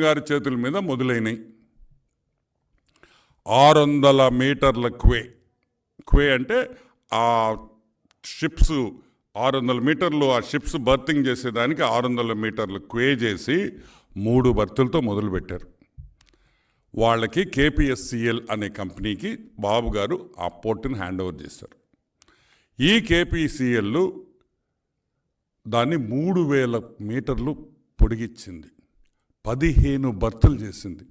గారి చేతుల మీద మొదలైనవి ఆరు వందల మీటర్ల క్వే. క్వే అంటే ఆ షిప్స్ ఆరు వందల మీటర్లు ఆ షిప్స్ బర్తింగ్ చేసేదానికి ఆరు వందల మీటర్లు క్వే చేసి మూడు బర్తులతో మొదలుపెట్టారు. వాళ్ళకి కేపిఎస్సిఎల్ అనే కంపెనీకి బాబు గారు ఆ పోర్టుని హ్యాండ్ ఓవర్ చేశారు. ఈ కేపిసిఎల్ దాన్ని మూడు వేల మీటర్లు పొడిగించింది పదిహేను భర్తలు చేసింది.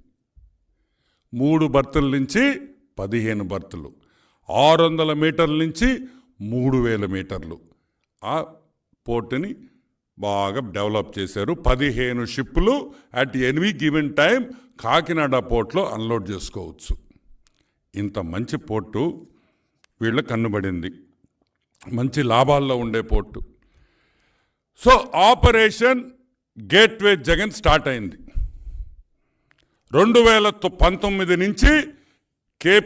మూడు భర్తల నుంచి పదిహేను భర్తలు ఆరు వందల మీటర్ల నుంచి మూడు వేల మీటర్లు. ఆ పోర్టుని బాగా డెవలప్ చేశారు. పదిహేను షిప్పులు at any given time Kakinada పోర్ట్లో unload చేసుకోవచ్చు. ఇంత మంచి పోర్టు వీళ్ళ కన్నుబడింది. మంచి లాభాల్లో ఉండే port. So operation gateway Jagan start అయింది. రెండు వేల తొ- పంతొమ్మిది నుంచి కే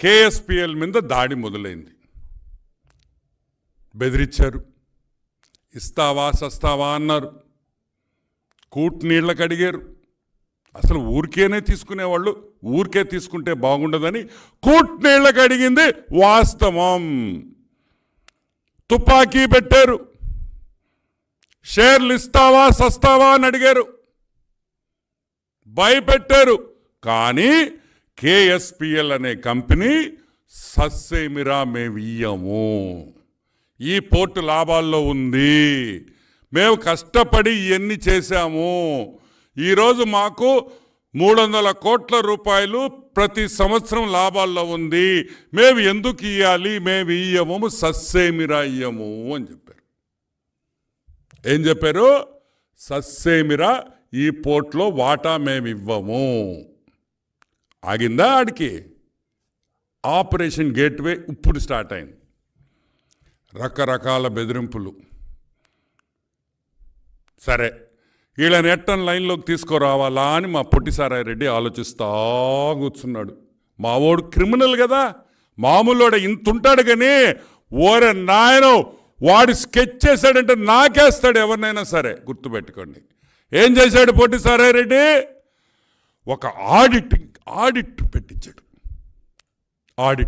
కేఎస్పిఎల్ మీద దాడి మొదలైంది. బెదిరించారు ఇస్తావా సస్తావా అన్నారు. కూట్ నీళ్ళకి అడిగారు. అసలు ఊరికేనే తీసుకునేవాళ్ళు? ఊరికే తీసుకుంటే బాగుండదని కూట్ నీళ్ళకి అడిగింది వాస్తవం. తుపాకీ పెట్టారు. షేర్లు ఇస్తావా సస్తావా అని అడిగారు. భయపెట్టారు. కానీ కేఎస్పిఎల్ అనే కంపెనీ సస్సేమిరా మేము ఇయ్యము. ఈ పోర్టు లాభాల్లో ఉంది. మేము కష్టపడి ఇవన్నీ చేశాము. ఈరోజు మాకు మూడు వందల కోట్ల రూపాయలు ప్రతి సంవత్సరం లాభాల్లో ఉంది. మేము ఎందుకు ఇవ్వాలి మేము ఇయ్యము సస్సేమిరా ఇయ్యము అని చెప్పారు. ఏం చెప్పారు? సస్సేమిరా ఈ పోర్ట్లో వాటా మేమివ్వము. ఆగిందా ఆడికి? ఆపరేషన్ గేట్వే ఇప్పుడు స్టార్ట్ అయింది. రకరకాల బెదిరింపులు. సరే వీళ్ళని ఎట్టని లైన్లోకి తీసుకురావాలా అని మా పొట్టిసారాయి రెడ్డి ఆలోచిస్తా కూర్చున్నాడు. మావోడు క్రిమినల్ కదా మామూలు ఇంత ఉంటాడు కానీ ఓరే నాయనో వాడు స్కెచ్ చేశాడంటే నాకేస్తాడు ఎవరినైనా సరే. గుర్తుపెట్టుకోండి. ఏం చేశాడు పొట్టిసారాయి రెడ్డి ఒక ఆడిట్ ఆడిట్ పెట్టించాడు. ఆడిట్.